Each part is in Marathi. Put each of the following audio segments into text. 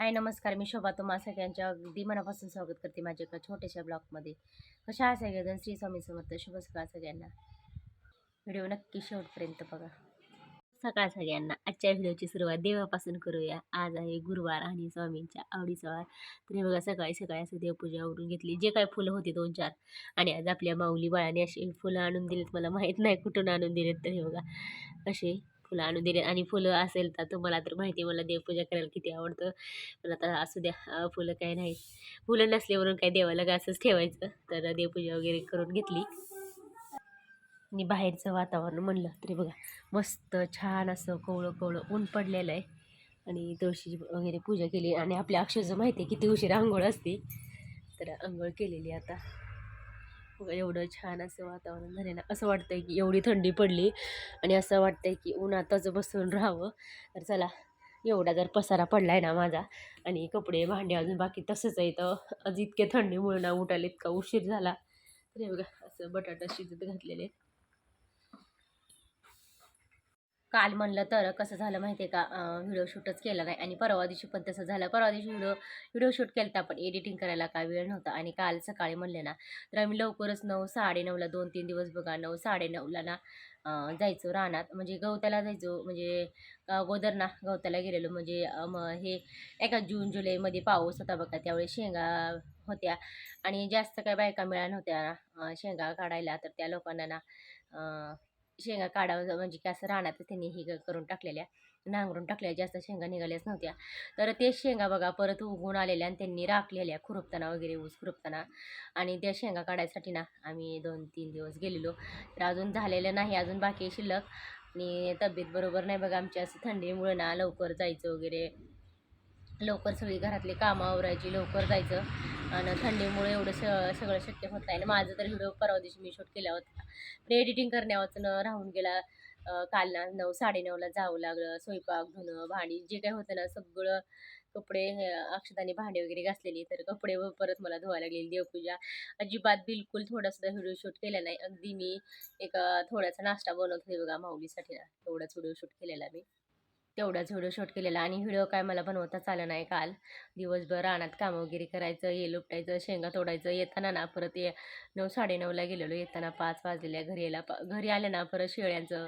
हाय नमस्कार. मी शोभा. तुम्हा सगळ्यांच्या अगदी मनापासून स्वागत करते माझ्या एका छोट्याशा ब्लॉगमध्ये. कशा आहे सगळेजण? श्री स्वामी समर्थ. शुभ सकाळ सगळ्यांना. व्हिडिओ नक्की शेवटपर्यंत बघा. सकाळ सगळ्यांना. आजच्या व्हिडिओची सुरुवात देवापासून करूया. आज आहे गुरुवार आणि स्वामींच्या आवडीचा वार. तर हे बघा सकाळी सकाळी असं देवपूजा आवरून घेतली. जे काय फुलं होती दोन चार. आणि आज आपल्या माऊली बाळाने अशी फुलं आणून दिलीत. मला माहीत नाही कुठून आणून दिलेत तर हे बघा असे फुलं आणून दिले आणि फुलं असेल तर तुम्हाला तर माहिती आहे मला देवपूजा करायला किती आवडतं. पण आता असू द्या फुलं काय नाही. फुलं नसल्यावरून काय देवाला का असंच ठेवायचं. तर देवपूजा वगैरे करून घेतली. आणि बाहेरचं वातावरण म्हणलं तरी बघा मस्त छान असं कोवळं कोवळं ऊन पडलेलं आहे. आणि तुळशी वगैरे पूजा केली. आणि आपल्या अक्षरचं माहिती आहे किती उशीर आंघोळ असते. तर आंघोळ केलेली आता. एवढं छान असं वातावरण झालेलं. ना असं वाटतंय की एवढी थंडी पडली आणि असं वाटतंय की उन्हातच बसून राहावं. तर चला एवढा जर पसारा पडला आहे ना माझा आणि कपडे भांडे अजून बाकी तसंच आहे तर आज इतके थंडीमुळे ना उठायला इतका उशीर झाला. तर बघा असं बटाटा शिजत घातलेले. काल म्हणलं तर कसं झालं माहिती आहे का व्हिडिओ शूटच केला नाही आणि परवा दिवशी पण तसं झालं. परवा दिवशी व्हिडिओ व्हिडिओ शूट केला होता पण एडिटिंग करायला काय वेळ नव्हता आणि काल सकाळी म्हणले ना तर आम्ही लवकरच नऊ साडेनऊला दोन तीन दिवस बघा नऊ साडेनऊला ना जायचो रानात. म्हणजे गवताला जायचो म्हणजे अगोदर ना गवताला गेलेलो. म्हणजे मग हे एका जून जुलैमध्ये पाऊस होता बघा त्यावेळी शेंगा होत्या. आणि जास्त काय बायका मिळाल्या नव्हत्या शेंगा काढायला. तर त्या लोकांना ना शेंगा काढावं म्हणजे की असं रानात त्यांनी ही करून टाकलेल्या नांगरून टाकलेल्या जास्त शेंगा निघाल्याच नव्हत्या. तर ते शेंगा बघा परत उगवून आलेल्या आणि त्यांनी राखलेल्या खुरपताना वगैरे ऊस खुरपताना. आणि त्या शेंगा काढायसाठी ना आम्ही दोन तीन दिवस गेलेलो. तर अजून झालेलं नाही अजून बाकी शिल्लक. आणि तब्येत बरोबर नाही बघा आमची असं थंडीमुळे ना लवकर जायचं वगैरे. लवकर सगळी घरातली कामं आवरायची लवकर जायचं. आणि थंडीमुळे एवढं स सगळं शक्य होत नाही. आणि माझं तर व्हिडिओ परवा दिवशी मी शूट केला होता. प्री एडिटिंग न राहून गेला काल ना नऊ साडेनऊला जावं लागलं. स्वयंपाक धुणं भांडी जे काय होतं ना सगळं कपडे हे अक्षताने भांडे वगैरे घासलेली. तर कपडे परत मला धुवायला लागलेली देवपूजा. अजिबात बिलकुल थोडासुद्धा व्हिडिओ शूट केला नाही. अगदी मी एक थोडासा नाश्ता बनवत होते बघा माऊलीसाठी ना. तेवढाच व्हिडिओ शूट केलेला मी. तेवढाच व्हिडिओ शूट केलेला आणि व्हिडिओ काय मला बनवताच आला नाही काल. दिवसभर रानात कामं वगैरे करायचं ये लुपटायचं शेंगा तोडायचं येताना ना परत ये नऊ साडेनऊला गेलेलो. येताना पाच वाजलेल्या घरी यायला प घरी आलं ना परत शेळ्यांचं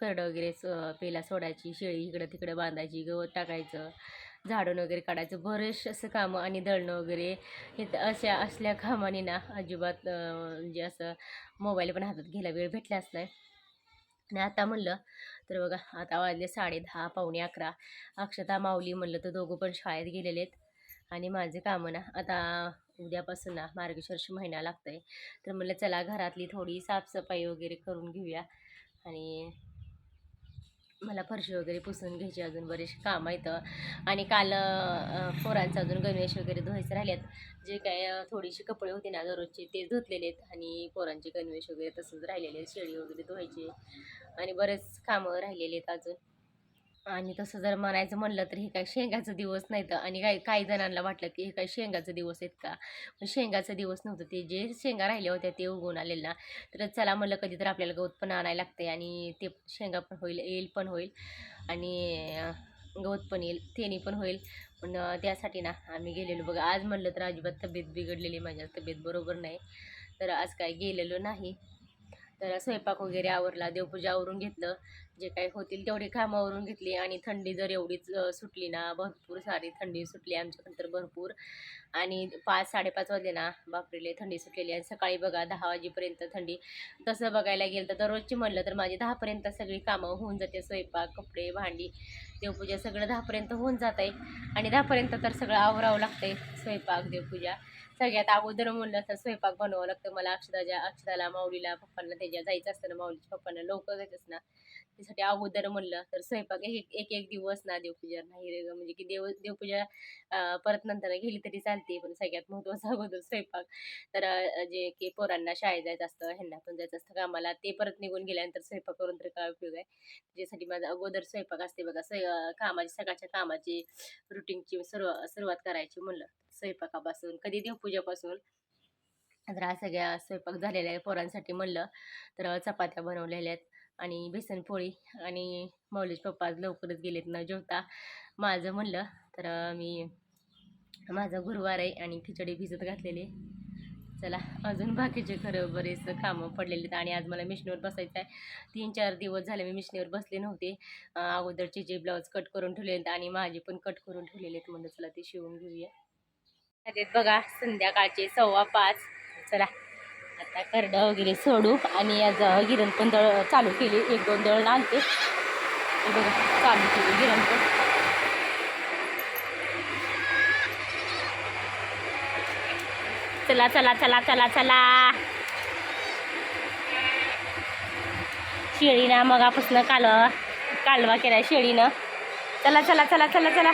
करडं वगैरे स पेला सोडायची शेळी इकडं तिकडं बांधायची गवत टाकायचं झाडून वगैरे काढायचं. बरेच असं कामं आणि दळणं वगैरे हे अशा असल्या कामाने ना अजिबात म्हणजे असं मोबाईल पण हातात घ्यायला वेळ भेटलाच नाही. आणि आता म्हणलं तर बघा आता वाजले साडे दहा पावणे अकरा. अक्षता माऊली म्हणलं तर दोघं पण शाळेत गेलेले आहेत आणि माझे कामं ना आता उद्यापासून ना मार्गशीर्ष महिना लागतंय. तर म्हणलं चला घरातली थोडी साफसफाई वगैरे करून घेऊया आणि मला फरशी वगैरे पुसून घ्यायची अजून बरेचसे काम आहेत. आणि काल पोरांचं अजून गणवेश वगैरे धुवायचे राहिलेत. जे काय थोडीशी कपडे होते ना दररोजचे ते धुतलेले आहेत आणि पोरांचे गणवेश वगैरे तसंच राहिलेले आहेत. शेळी वगैरे धुवायचे. आणि बरेच कामं राहिलेले आहेत अजून. आणि तसं जर म्हणायचं म्हणलं तर हे काय शेंगाचं दिवस नाही तर आणि काही काही जणांना वाटलं की हे काय शेंगाचं दिवस आहेत का? पण शेंगाचं दिवस नव्हतं. ते जे शेंगा राहिल्या होत्या ते उगवून आलेले ना. तर चला म्हणलं कधी तर आपल्याला गवत पण आणायला लागते आणि ते शेंगा पण होईल येईल पण होईल. आणि गवत पण येईल तेनी पण होईल. पण त्यासाठी ना आम्ही गेलेलो. बघा आज म्हणलं तर अजिबात तब्येत बिघडलेली माझ्या तब्येत बरोबर नाही. तर आज काय गेलेलो नाही. तर स्वयंपाक वगैरे आवरला देवपूजा आवरून घेतलं जे काही होतील तेवढी कामं आवरून घेतली आणि थंडी जर एवढीच सुटली ना भरपूर सारी थंडी सुटली आमच्याकडे तर भरपूर. आणि पाच साडेपाच वाजले ना बापरेले थंडी सुटलेली आणि सकाळी बघा दहा वाजेपर्यंत थंडी. तसं बघायला गेलं तर दररोजची म्हणलं तर माझी दहापर्यंत सगळी कामं होऊन जाते स्वयंपाक कपडे भांडी देवपूजा सगळं दहापर्यंत होऊन जात आहे आणि दहापर्यंत तर सगळं आवरावं लागतंय. स्वयंपाक देवपूजा सगळ्यात अगोदर म्हणलं तर स्वयंपाक बनवावं लागतं. मला अक्षदाच्या अक्षदाला माऊलीला पप्पांना त्याच्या जायचं असतं ना माऊलीच्या पप्पांना लवकर जायचं असतं ना. त्यासाठी अगोदर म्हणलं तर स्वयंपाक एक एक एक दिवस ना देवपूजा नाही रे म्हणजे की देव देवपूजा परत नंतर गेली तरी चालते पण सगळ्यात महत्त्वाचा अगोदर स्वयंपाक. तर जे की पोरांना शाळेत जायचं असतं ह्यांना पण जायचं असतं कामाला. ते परत निघून गेल्यानंतर स्वयंपाक करून तर काय उपयोग आहे? त्याच्यासाठी माझा अगोदर स्वयंपाक असते बघा स्वय कामाची सकाळच्या कामाची रुटीनची सुरुवात सुरुवात करायची म्हणलं. स्वयंपाकापासून कधी देवपूजापासून. तर हा सगळ्या स्वयंपाक झालेला आहे पोरांसाठी म्हणलं तर चपात्या बनवलेल्या आहेत आणि बेसनपोळी आणि माऊलीचे पप्पा आज लवकरच गेलेत न जेवता. माझं म्हणलं तर मी माझा गुरुवार आहे आणि खिचडी भिजत घातलेली चला अजून बाकीचे खरं बरेच कामं पडलेले आहेत आणि आज मला मिशनीवर बसायचं आहे. तीन चार दिवस झाले मी मिशनीवर बसले नव्हते. अगोदरचे जे ब्लाऊज कट करून ठेवले आहेत आणि माझे पण कट करून ठेवलेले आहेत म्हणलं चला ते शिवून घेऊया. आहेत बघा संध्याकाळचे सव्वा पाच. चला आता करडं वगैरे सोडू आणि आज गिरण पण दळ चालू केली. एक दोन दळण आणते. बघा चालू केली गिरण पण. चला चला चला चला चला. शेळीनं मगापासून कालवा कालवा केला शेळीनं. चला चला चला चला चला.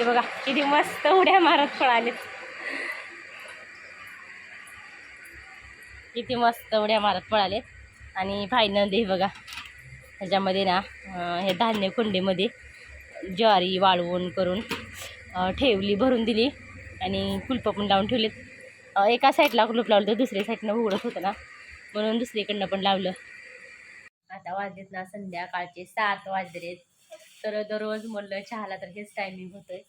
ते बघा किती मस्त उड्या मारत पळाले किती मस्त उड्या मारत पळाले आणि फायनल दे बघा. ह्याच्यामध्ये ना हे धान्य कुंडीमध्ये ज्वारी वाळवून करून ठेवली भरून दिली. आणि कुलपं पण लावून ठेवलेत. एका साईडला कुलूप लावलं तर दुसऱ्या साईडनं उघडत होतं ना. म्हणून दुसरीकडनं पण लावलं. आता वाजलेत ना संध्याकाळचे सात वाजलेत. तर दररोज म्हणलं चहाला तर हेच टायमिंग होतंय.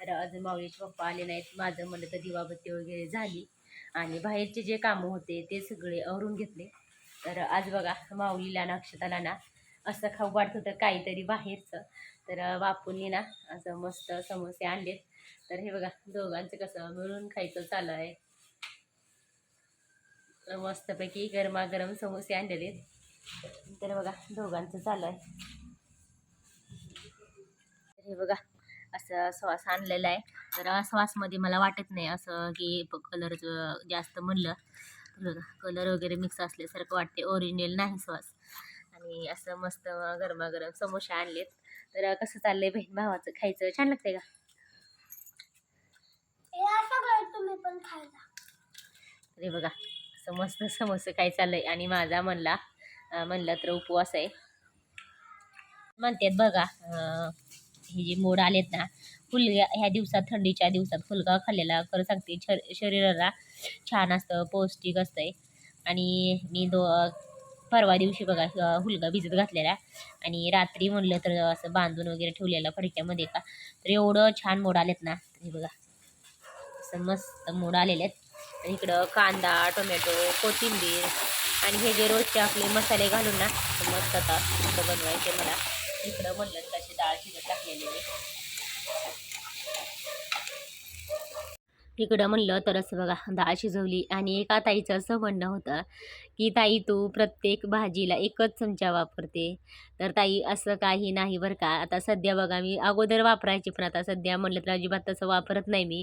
तर अजून माऊलीचे पप्पा आले नाहीत. माझं म्हणलं तर दिवाबत्ती वगैरे झाली. आणि बाहेरचे जे कामं होते ते सगळे आवरून घेतले. तर आज बघा माऊलीला ना अक्षताला ना असं खाऊ वाटत होतं काहीतरी बाहेरचं. तर बापूंनी ना असं मस्त समोसे आणलेत. तर हे बघा दोघांचं कसं मिळून खायचं चालू आहे. मस्तपैकी गरमागरम समोसे आणलेले आहेत. तर बघा दोघांचं चालू आहे. तर हे बघा असं श्वास आणलेला आहे. तर श्वासमध्ये मला वाटत नाही असं की कलर जास्त म्हणलं. तर बघा कलर वगैरे मिक्स असल्यासारखं वाटते. ओरिजिनल नाही श्वास आणि असं मस्त गरमागरम समोसे आणलेत. तर कसं चाललंय बहीण भावाचं? खायचं? छान लागतंय का? तुम्ही पण खायला. हे बघा असं मस्त समोसे काय चाललंय. आणि माझा म्हणला म्हणला तर उपवास आहे. म्हणतात बघा हे जे मोड आलेत ना फुलगा ह्या दिवसात थंडीच्या दिवसात फुलगा खाल्लेला खरं सांगते शर शरीराला छान असतं पौष्टिक असतंय. आणि मी दो परवा दिवशी बघा हुलगा भिजत घातलेला. आणि रात्री म्हणलं तर असं बांधून वगैरे ठेवलेलं फडक्यामध्ये का तर एवढं छान मोड आलेत ना हे बघा. असं मस्त मोड आलेले आहेत. आणि इकडं कांदा टोमॅटो कोथिंबीर आणि हे जे रोजचे आपले मसाले घालून ना मस्त आता बनवायचे मला. इकडं म्हणलं तर डाळ शिजत टाकलेली आहे. इकडं म्हणलं तर असं बघा डाळ शिजवली आणि एका ताईचं असं म्हणणं होतं की ताई तू प्रत्येक भाजीला एकच चमचा वापरते. तर ताई असं काही नाही बरं का. आता सध्या बघा मी अगोदर वापरायची पण आता सध्या म्हणलं तर अजिबात तसं वापरत नाही मी.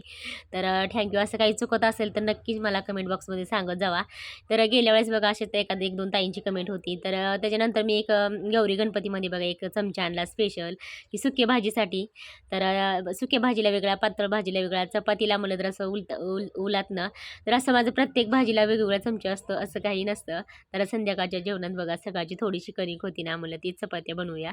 तर थँक्यू असं काही चुकत असेल तर नक्कीच मला कमेंट बॉक्समध्ये सांगत जावा. तर गेल्या वेळेस बघा असे तर एखादी एक दोन ताईंची कमेंट होती. तर त्याच्यानंतर मी एक गौरी गणपतीमध्ये बघा एक चमचा आणला स्पेशल की सुके भाजीसाठी. तर सुके सुक्या भाजीला वेगळा पातळ भाजीला वेगळा चपातीला म्हणलं तर असं उलट उल उलातनं तर असं माझं प्रत्येक भाजीला वेगवेगळा चमचा असतो असं काही नसतं. तर संध्याकाळच्या जेवणात बघा सकाळची थोडीशी कणिक होती ना म्हणलं ती चपात्या बनवूया.